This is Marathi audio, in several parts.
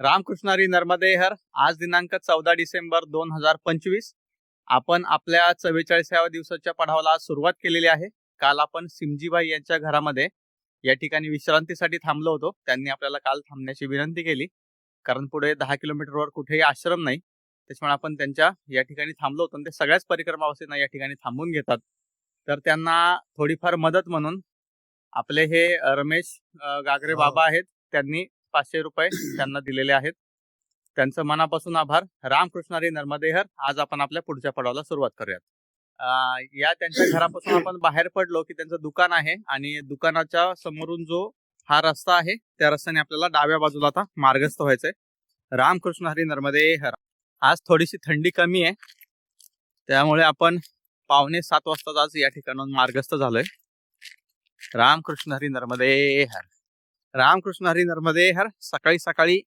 रामकृष्णारी नर्मदे हर आज दिनांक चौदा डिसेंबर दोन हजार पंचवीस. आपण आपल्या चव्वेचाळीसाव्या दिवसाच्या पडावाला आज सुरुवात केलेली आहे. काल आपण सिमजीबाई यांच्या घरामध्ये या ठिकाणी विश्रांतीसाठी थांबलो होतो. त्यांनी आपल्याला काल थांबण्याची विनंती केली. कारण पुढे दहा किलोमीटरवर कुठेही आश्रम नाही. त्याच्यामुळे आपण त्यांच्या या ठिकाणी थांबलो होतो आणि ते सगळ्याच परिक्रमावासींना या ठिकाणी थांबून घेतात. तर त्यांना थोडीफार मदत म्हणून आपले हे रमेश गागरे हो. बाबा आहेत. त्यांनी पाचशे रुपये त्यांना दिलेले आहेत. त्यांचं मनापासून आभार. रामकृष्णारी नर्मदेहर आज आपण आपल्या पुढच्या पडावाला सुरुवात करूयात. या त्यांच्या घरापासून आपण बाहेर पडलो की त्यांचं दुकान आहे आणि दुकानाच्या समोरून जो हा रस्ता आहे त्या रस्त्याने आपल्याला डाव्या बाजूला आता मार्गस्थ व्हायचंय. रामकृष्ण हरी नर्मदे हर आज थोडीशी थंडी कमी आहे. त्यामुळे आपण पावणे सात वाजताच आज या ठिकाणाहून मार्गस्थ झालोय. रामकृष्ण हरी नर्मदे हर रामकृष्ण हरी नर्मदे हर सकाळी सकाळी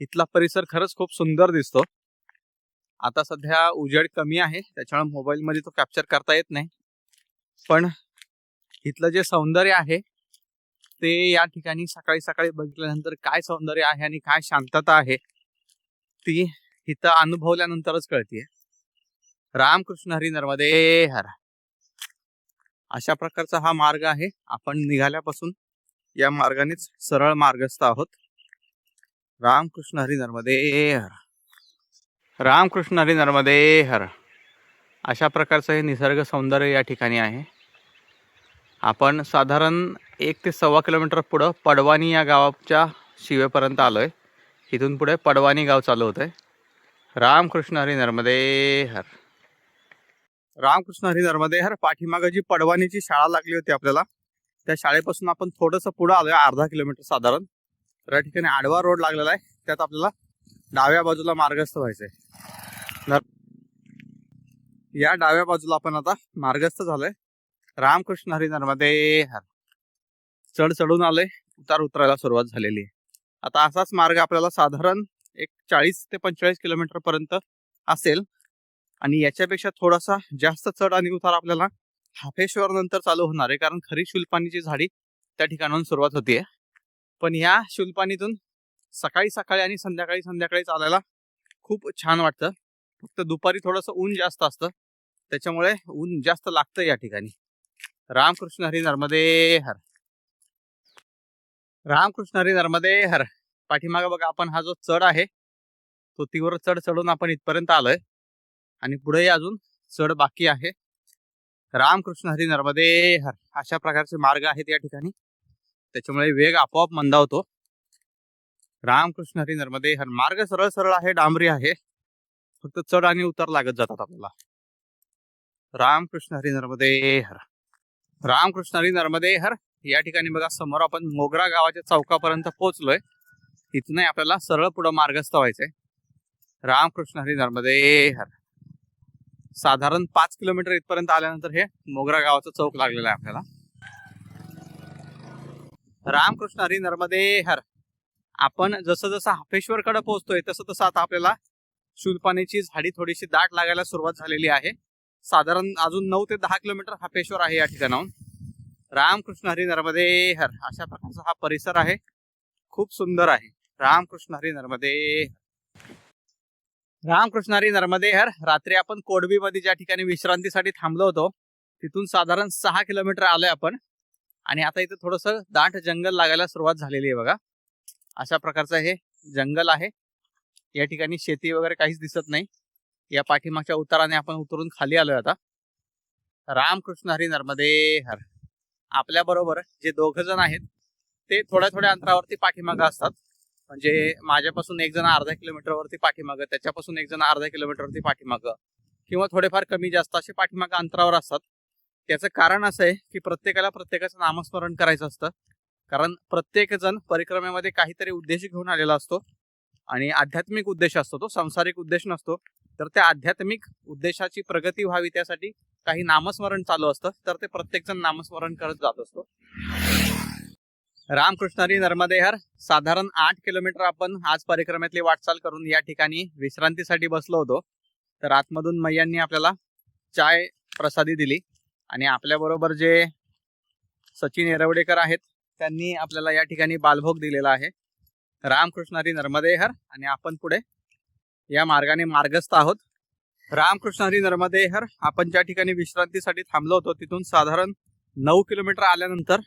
इथला परिसर खरंच खूप सुंदर दिसतो. आता सध्या उजेड कमी आहे त्याच्यामुळे मोबाईल मध्ये तो कॅप्चर करता येत नाही. पण इथलं जे सौंदर्य आहे ते या ठिकाणी सकाळी सकाळी बघितल्यानंतर काय सौंदर्य आहे आणि काय शांतता आहे ती इथं अनुभवल्यानंतरच कळतीये. रामकृष्ण हरी नर्मदे हर. अशा प्रकारचा हा मार्ग आहे. आपण निघाल्यापासून या मार्गानेच सरळ मार्गस्थ आहोत. रामकृष्ण हरी नर्मदे हर. रामकृष्ण हरी नर्मदे हर. अशा प्रकारचं हे निसर्ग सौंदर्य या ठिकाणी आहे. आपण साधारण एक ते सव्वा किलोमीटर पुढं पडवानी या गावाच्या शिवेपर्यंत आलोय. इथून पुढे पडवानी गाव चालू होतंय. रामकृष्ण हरी नर्मदे हर. रामकृष्ण हरी नर्मदे हर. पाठीमागं जी पडवानीची शाळा लागली होती आपल्याला त्या शाळेपासून आपण थोडंसं पुढं आलोय अर्धा किलोमीटर साधारण. तर या ठिकाणी आडवा रोड लागलेला आहे. त्यात आपल्याला डाव्या बाजूला मार्गस्थ व्हायचंय. या डाव्या बाजूला आपण आता मार्गस्थ झालोय. रामकृष्ण हरी नर्मदे हर. चढ चढून आलोय. उतार उतरायला सुरुवात झालेली आहे. आता असाच मार्ग आपल्याला साधारण एक चाळीस ते पंचेचाळीस किलोमीटर पर्यंत असेल. आणि याच्यापेक्षा थोडासा जास्त चढ आणि उतार आपल्याला हाफेश्वर नंतर चालू होणार आहे. कारण खरी शुल्पानीची झाडी त्या ठिकाणाहून सुरुवात होतीये. पण या शुल्पानीतून सकाळी सकाळी आणि संध्याकाळी संध्याकाळी चालायला खूप छान वाटतं. फक्त दुपारी थोडंसं ऊन जास्त असतं. त्याच्यामुळे ऊन जास्त लागतं या ठिकाणी. रामकृष्ण हरी नर्मदे हर. रामकृष्ण हरी नर्मदे हर. पाठीमागे बघा आपण हा जो चढ आहे तो तीव्र चढ चढून आपण इथपर्यंत आलोय. आणि पुढेही अजून चढ बाकी आहे. रामकृष्ण हरी नर्मदे हर अशा प्रकारचे मार्ग आहेत या ठिकाणी. त्याच्यामुळे वेग आपोआप मंदावतो. रामकृष्ण हरी नर्मदे हर मार्ग सरळ सरळ आहे डांबरी आहे. फक्त चढ आणि उतार लागत जातात आपल्याला. रामकृष्ण हरी नर्मदे हर रामकृष्ण हरी नर्मदे हर या ठिकाणी बघा समोर आपण मोगरा गावाच्या चौकापर्यंत पोहोचलोय. इथून आपल्याला सरळ पुढं मार्गस्थ व्हायचंय. रामकृष्ण हरी नर्मदे हर साधारण पाच किलोमीटर इथपर्यंत आल्यानंतर हे मोगरा गावाचं चौक लागलेला आहे आपल्याला. रामकृष्ण हरी नर्मदे हर. आपण जसं जसं हाफेश्वरकडे पोहोचतोय तसं तसं आता आपल्याला शुलपाणीची झाडी थोडीशी दाट लागायला सुरुवात झालेली आहे. साधारण अजून नऊ ते दहा किलोमीटर हाफेश्वर आहे या ठिकाणाहून. रामकृष्ण हरी नर्मदे हर. अशा प्रकारचा हा परिसर आहे. खूप सुंदर आहे. रामकृष्ण हरी नर्मदे हर. नर्मदे हर रात्री आपण कोडबी मध्ये ज्या ठिकाणी विश्रांतीसाठी थांबलो होतो तिथून साधारण सहा किलोमीटर आलोय आपण. आणि आता इथं थोडस दाट जंगल लागायला सुरुवात झालेली आहे बघा. अशा प्रकारचं हे जंगल आहे. या ठिकाणी शेती वगैरे काहीच दिसत नाही. या पाठीमागच्या उताराने आपण उतरून खाली आलोय आता. रामकृष्ण हरी नर्मदे हर आपल्या बरोबर जे दोघ जण आहेत ते थोड्या थोड्या अंतरावरती पाठीमागं असतात. म्हणजे माझ्यापासून एक जण अर्धा किलोमीटरवरती पाठीमागं त्याच्यापासून एक जण अर्धा किलोमीटरवरती पाठीमागं किंवा थोडेफार कमी जास्त असे पाठीमागं अंतरावर असतात. त्याचं कारण असं आहे की प्रत्येकाला प्रत्येकाचं नामस्मरण करायचं असतं. कारण प्रत्येक जण परिक्रमेमध्ये काहीतरी उद्देश घेऊन आलेला असतो आणि आध्यात्मिक उद्देश असतो तो सांसारिक उद्देश नसतो. तर त्या आध्यात्मिक उद्देशाची प्रगती व्हावी त्यासाठी काही नामस्मरण चालू असतं. तर ते प्रत्येकजण नामस्मरण करत जात असतो. रामकृष्णारी नर्मदेहर साधारण आठ किलोमीटर आपण आज परिक्रमेतली वाटचाल करून या ठिकाणी विश्रांतीसाठी बसलो होतो. तर आतमधून मैयांनी आपल्याला चाय प्रसादी दिली आणि आपल्याबरोबर जे सचिन येरवडेकर आहेत त्यांनी आपल्याला या ठिकाणी बालभोग दिलेला आहे. रामकृष्णारी नर्मदेहर आणि आपण पुढे या मार्गाने मार्गस्थ आहोत. रामकृष्णारी नर्मदेहर आपण ज्या ठिकाणी विश्रांतीसाठी थांबलो होतो तिथून साधारण नऊ किलोमीटर आल्यानंतर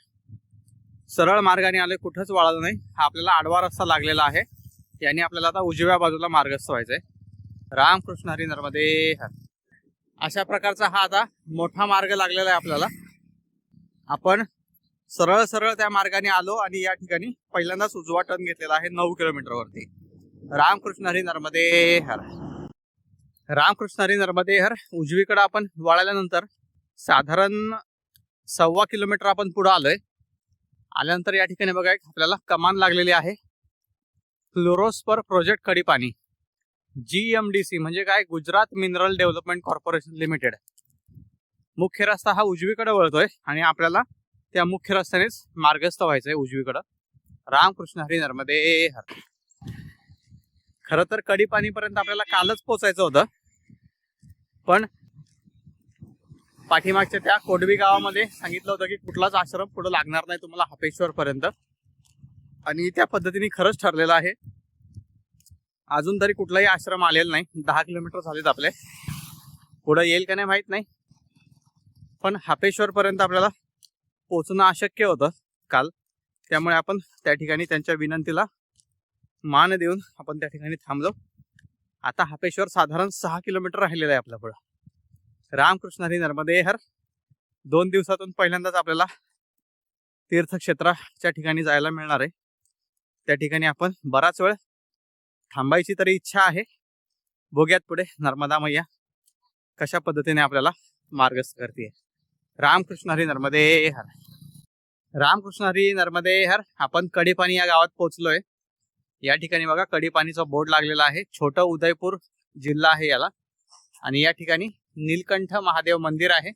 सरळ मार्गाने आले कुठंच वाळलं नाही. हा आपल्याला आडवा रस्ता लागलेला आहे. याने आपल्याला आता उजव्या बाजूला मार्गस्थ व्हायचंय. रामकृष्ण हरी नर्मदे हर. अशा प्रकारचा हा आता मोठा मार्ग लागलेला आहे आपल्याला. आपण सरळ सरळ त्या मार्गाने आलो आणि या ठिकाणी पहिल्यांदाच उजवा टर्न घेतलेला आहे नऊ किलोमीटर वरती. रामकृष्ण हरी नर्मदे हर. रामकृष्ण हरी नर्मदे हर. उजवीकडे आपण वळाल्यानंतर साधारण सव्वा किलोमीटर आपण पुढे आलोय. आल्यानंतर या ठिकाणी बघा एक आपल्याला कमान लागलेली आहे. Fluorspar project कडीपाणी. जीएमडीसी म्हणजे काय? Gujarat mineral development corporation limited. मुख्य रस्ता हा उजवीकडे वळतोय आणि आपल्याला त्या मुख्य रस्त्यानेच मार्गस्थ व्हायचंय उजवीकडं. रामकृष्ण हरी नर्मदे हर. खर तर कडीपाणीपर्यंत आपल्याला कालच पोचायचं होतं. पण पाठीमागच्या त्या कोडवी गावामध्ये सांगितलं होतं की कुठलाच आश्रम पुढे लागणार नाही तुम्हाला हापेश्वर पर्यंत. आणि त्या पद्धतीने खरंच ठरलेलं आहे. अजून तरी कुठलाही आश्रम आलेला नाही. दहा किलोमीटर झालेत आपले. पुढं येईल का नाही माहीत नाही. पण हापेश्वर पर्यंत आपल्याला पोचणं अशक्य होतं काल. त्यामुळे आपण त्या ठिकाणी त्यांच्या विनंतीला मान देऊन आपण त्या ठिकाणी थांबलो. आता हापेश्वर साधारण सहा किलोमीटर राहिलेलं आहे आपल्या पुढं. रामकृष्ण हरी नर्मदे हर दोन दिवसातून पहिल्यांदाच आपल्याला तीर्थक्षेत्राच्या ठिकाणी जायला मिळणार आहे. त्या ठिकाणी आपण बराच वेळ थांबायची तरी इच्छा आहे. भोग्यात पुढे नर्मदा मैया कशा पद्धतीने आपल्याला मार्गस्थ करते रामकृष्ण हरी नर्मदे हर. रामकृष्ण हरी नर्मदे हर. आपण कडीपाणी या गावात पोहोचलोय. या ठिकाणी बघा कडीपाणीचा बोर्ड लागलेला आहे. छोटं उदयपूर जिल्हा आहे याला. आणि या ठिकाणी नीलकंठ महादेव मंदिर आहे.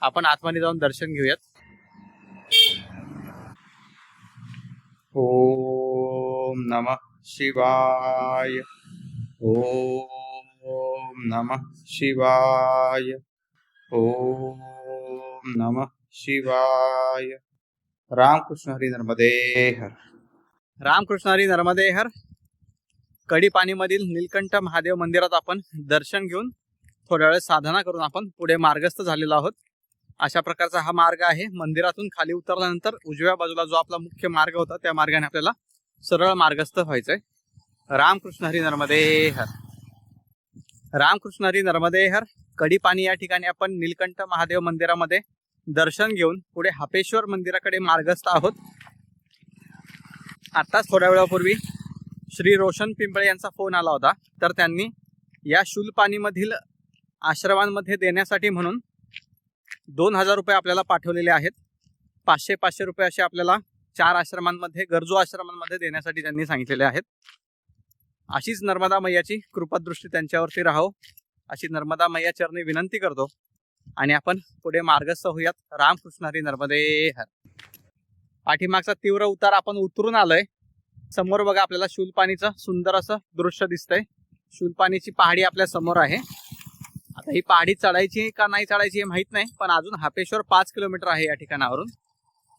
आपण आतमध्ये जाऊन दर्शन घेऊयात. ओम नमः शिवाय. ओम नमः शिवाय. ओम नमः शिवाय. रामकृष्ण हरी नर्मदे हर. रामकृष्ण हरी नर्मदे हर. कडीपाणीमधील नीलकंठ महादेव मंदिरात आपण दर्शन घेऊन थोड्या वेळ साधना करून आपण पुढे मार्गस्थ झालेलो आहोत. अशा प्रकारचा हा मार्ग आहे. मंदिरातून खाली उतरल्यानंतर उजव्या बाजूला जो आपला मुख्य मार्ग होता त्या मार्गाने आपल्याला सरळ मार्गस्थ व्हायचंय. रामकृष्ण हरी नर्मदे हर. रामकृष्ण हरी नर्मदे हर. कडीपाणी या ठिकाणी आपण नीलकंठ महादेव मंदिरामध्ये दर्शन घेऊन पुढे हापेश्वर मंदिराकडे मार्गस्थ आहोत. आताच थोड्या वेळापूर्वी श्री रोशन पिंपळे यांचा फोन आला होता. तर त्यांनी या शूलपाणीमधील आश्रमांमध्ये देण्यासाठी म्हणून दोन हजार रुपये आपल्याला पाठवलेले आहेत. पाचशे पाचशे रुपये असे आपल्याला चार आश्रमांमध्ये गरजू आश्रमांमध्ये देण्यासाठी त्यांनी सांगितलेले आहेत. अशीच नर्मदा मैयाची कृपादृष्टी त्यांच्यावरती राहो. अशी नर्मदा मैया चरणी विनंती करतो. आणि आपण पुढे मार्गस्थ होऊयात. रामकृष्ण हरी नर्मदे हर. पाठीमागचा तीव्र उतार आपण उतरून आलोय. समोर बघा आपल्याला शूलपाणीचं सुंदर असं दृश्य दिसतंय. शूलपाणीची पहाडी आपल्यासमोर आहे. आता ही पहाडी चढायची का नाही चढायची हे माहीत नाही पण अजून हापेश्वर पाच किलोमीटर आहे या ठिकाणावरून.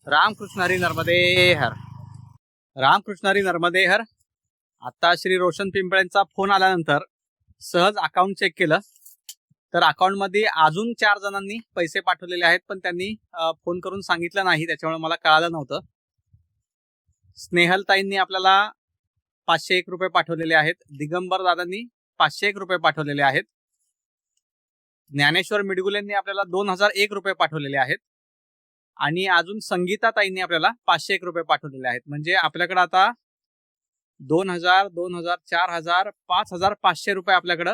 रामकृष्णारी नर्मदे हर रामकृष्णारी नर्मदे हर आता श्री रोशन पिंपळेंचा फोन आल्यानंतर सहज अकाउंट चेक केलं. तर अकाउंटमध्ये अजून चार जणांनी पैसे पाठवलेले आहेत पण त्यांनी फोन करून सांगितलं नाही त्याच्यामुळे मला कळालं नव्हतं. स्नेहलताईंनी आपल्याला पाचशे एक रुपये पाठवलेले आहेत दिगंबर दादांनी पाचशे एक रुपये पाठवलेले आहेत. ज्ञानेश्वर मिडगुलेंनी आपल्याला दोन हजार एक रुपये पाठवलेले आहेत. आणि अजून संगीता ताईंनी आपल्याला पाचशे एक रुपये पाठवलेले आहेत. म्हणजे आपल्याकडे आता दोन हजार दोन हजार चार हजार पाच हजार पाचशे रुपये आपल्याकडं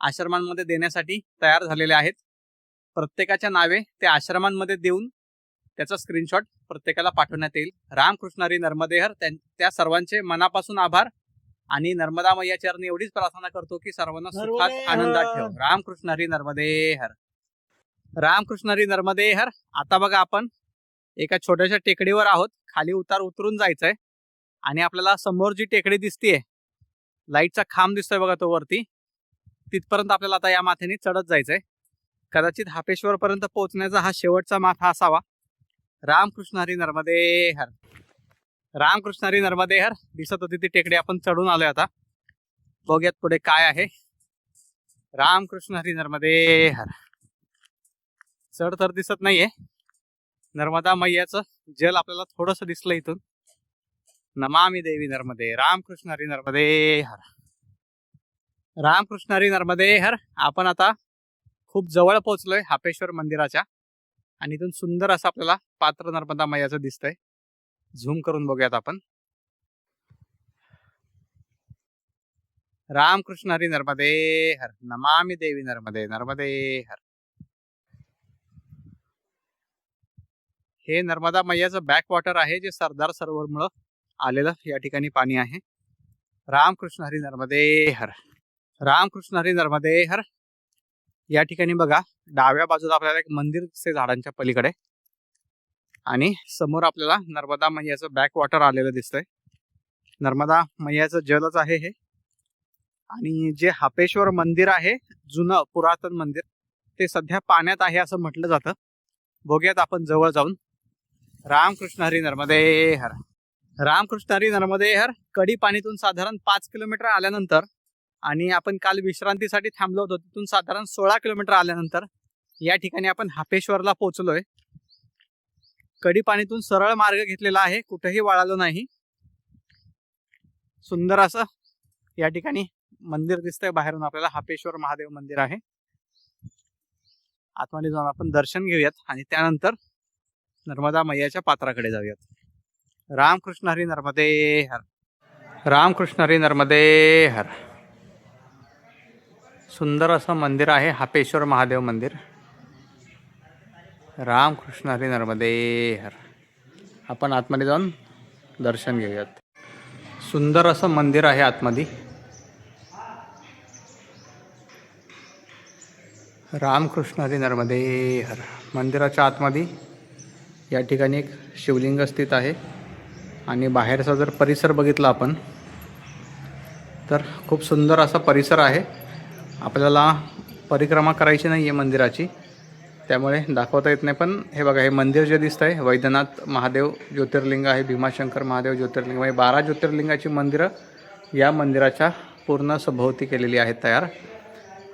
आश्रमांमध्ये देण्यासाठी तयार झालेले आहेत. प्रत्येकाच्या नावे ते आश्रमांमध्ये देऊन त्याचा स्क्रीनशॉट प्रत्येकाला पाठवण्यात येईल. रामकृष्णारी नर्मदेहर त्यां- त्या सर्वांचे मनापासून आभार. आणि नर्मदा मैया चरणी एवढीच प्रार्थना करतो की सर्वांना सुखात आनंदात. ठेव. रामकृष्ण हरी नर्मदे हर. रामकृष्ण हरी नर्मदे हर. आता बघा आपण एका छोट्याशा टेकडीवर आहोत. खाली उतार उतरून जायचंय. आणि आपल्याला समोर जी टेकडी दिसतीये लाईटचा खांब दिसतोय बघा तो वरती. तिथपर्यंत आपल्याला आता या माथ्याने चढत जायचंय. कदाचित हापेश्वर पर्यंत पोहोचण्याचा हा शेवटचा माथा असावा. रामकृष्ण हरी नर्मदे हर. रामकृष्ण हरी नर्मदे हर दिसत होती ती टेकडी. आपण चढून आलोय आता. बघूयात पुढे काय आहे. रामकृष्ण हरी नर्मदे चढ तर दिसत नाहीये. नर्मदा मैयाचं जल आपल्याला थोडस दिसलं इथून. नमामी देवी नर्मदे. रामकृष्ण हरी नर्मदे हर रामकृष्ण हरी नर्मदे हर आपण आता खूप जवळ पोहोचलोय हापेश्वर मंदिराच्या. आणि इथून सुंदर असं आपल्याला पात्र नर्मदा मैयाचं दिसतंय. झूम करून बघूयात आपण. रामकृष्ण हरी नर्मदे हर नमामि देवी नर्मदे नर्मदे हर. हे नर्मदा मैयाचं बॅक वॉटर आहे जे सरदार सरोवरमुळं आलेलं या ठिकाणी पाणी आहे. रामकृष्ण हरी नर्मदे हर रामकृष्ण हरी नर्मदे हर. या ठिकाणी बघा डाव्या बाजूला आपल्याला एक मंदिर दिसते झाडांच्या पलीकडे आणि समोर आपल्याला नर्मदा मैयाचं बॅक वॉटर आलेलं दिसतंय. नर्मदा मैयाचं जलच आहे हे. आणि जे हापेश्वर मंदिर आहे जुनं पुरातन मंदिर ते सध्या पाण्यात आहे असं म्हटलं जातं. बघूयात आपण जवळ जाऊन. रामकृष्ण हरी नर्मदे हर. रामकृष्ण हरी नर्मदे हर. कडी पाणीतून साधारण पाच किलोमीटर आल्यानंतर आणि आपण काल विश्रांतीसाठी थांबलो होतो तिथून साधारण सोळा किलोमीटर आल्यानंतर या ठिकाणी आपण हापेश्वरला पोहोचलोय. कडी पाणीतून सरळ मार्ग घेतलेला आहे. कुठेही वळालो नाही. सुंदर असं या ठिकाणी मंदिर दिसतंय. बाहेरून आपल्याला हापेश्वर महादेव मंदिर आहे. आतमध्ये जाऊन आपण दर्शन घेऊयात आणि त्यानंतर नर्मदा मैयाच्या पात्राकडे जाऊयात. रामकृष्ण हरी नर्मदे हर. रामकृष्ण हरी नर्मदे हर. सुंदर असं मंदिर आहे. हापेश्वर महादेव मंदिर. रामकृष्ण हरी नर्मदे हर आपण आतमध्ये जाऊन दर्शन घेऊयात. सुंदर असं मंदिर आहे आतमध्ये. रामकृष्ण हरी नर्मदे हर मंदिराच्या आतमध्ये या ठिकाणी एक शिवलिंग स्थित आहे. आणि बाहेरचा जर परिसर बघितला आपण तर खूप सुंदर असा परिसर आहे. आपल्याला परिक्रमा करायची नाही आहे मंदिराची. त्यामुळे दाखवता येत नाही पण हे बघा हे मंदिर जे दिसतं आहे वैद्यनाथ महादेव ज्योतिर्लिंग आहे भीमाशंकर महादेव ज्योतिर्लिंग म्हणजे बारा ज्योतिर्लिंगाची मंदिरं या मंदिराच्या पूर्ण सभोवती केलेली आहेत तयार.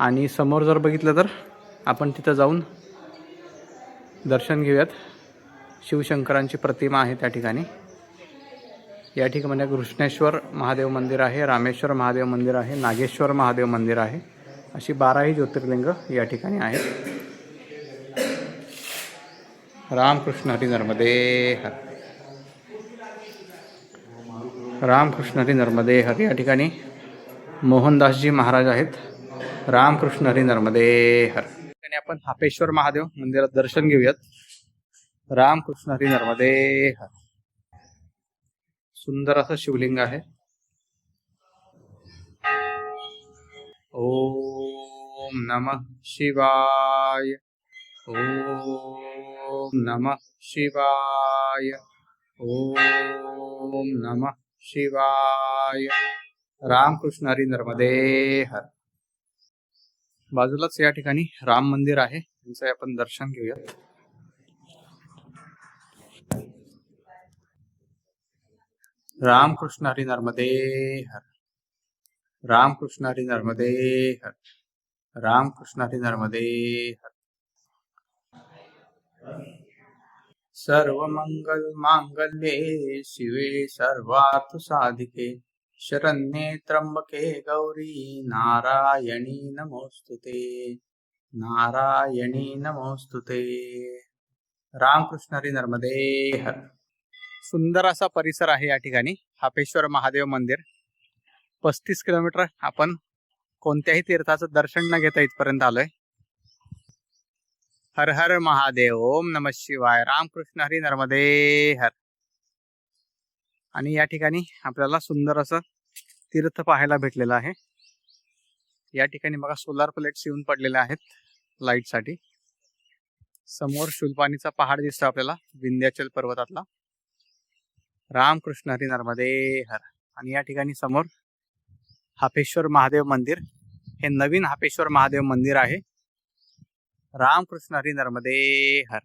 आणि समोर जर बघितलं तर आपण तिथं जाऊन दर्शन घेऊयात. शिवशंकरांची प्रतिमा आहे त्या ठिकाणी. या ठिकाणी कृष्णेश्वर महादेव मंदिर आहे रामेश्वर महादेव मंदिर आहे नागेश्वर महादेव मंदिर आहे अशी बाराही ज्योतिर्लिंग या ठिकाणी आहेत. रामकृष्ण हरी नर्मदे हर रामकृष्ण हरी नर्मदे हर या ठिकाणी मोहनदासजी महाराज आहेत। रामकृष्ण हरी नर्मदे हर आपण हापेश्वर महादेव मंदिरात दर्शन घेऊयात। रामकृष्ण हरी नर्मदे हर सुंदर असं शिवलिंग आहे। ओम नमः शिवाय। ओम नमः शिवाय। ओम नमः शिवाय। रामकृष्ण हरी नर्मदे हर। बाजूलाच या ठिकाणी राम मंदिर आहे त्यांचं आपण दर्शन घेऊयात. रामकृष्ण हरी नर्मदे हर। रामकृष्ण हरी नर्मदे हर। रामकृष्ण हरी नर्मदे हर। सर्वमंगल मांगल्ये शिवे सर्वार्थ साधिके। शरण्ये त्र्यंबके गौरी नारायणी नमोस्तुते नारायणी नमोस्तुते रामकृष्ण हरी नर्मदे हर। सुंदर असा परिसर आहे या ठिकाणी हापेश्वर महादेव मंदिर. पस्तीस किलोमीटर आपण कोणत्याही तीर्थाचं दर्शन न घेता इथपर्यंत आलोय. हर हर महादेव ओम नम शिवाय रामकृष्ण हरी नर्मदे हर. आणि या ठिकाणी आपल्याला सुंदर असं तीर्थ पाहायला भेटलेलं आहे. या ठिकाणी बघा सोलार प्लेट्स येऊन पडलेल्या आहेत लाईटसाठी समोर शुलपाणीचा पहाड दिसतो आपल्याला विंध्याचल पर्वतातला. रामकृष्ण हरी नर्मदे हर. आणि या ठिकाणी समोर हापेश्वर महादेव मंदिर. हे नवीन हापेश्वर महादेव मंदिर आहे. रामकृष्ण हरी नर्मदे हर.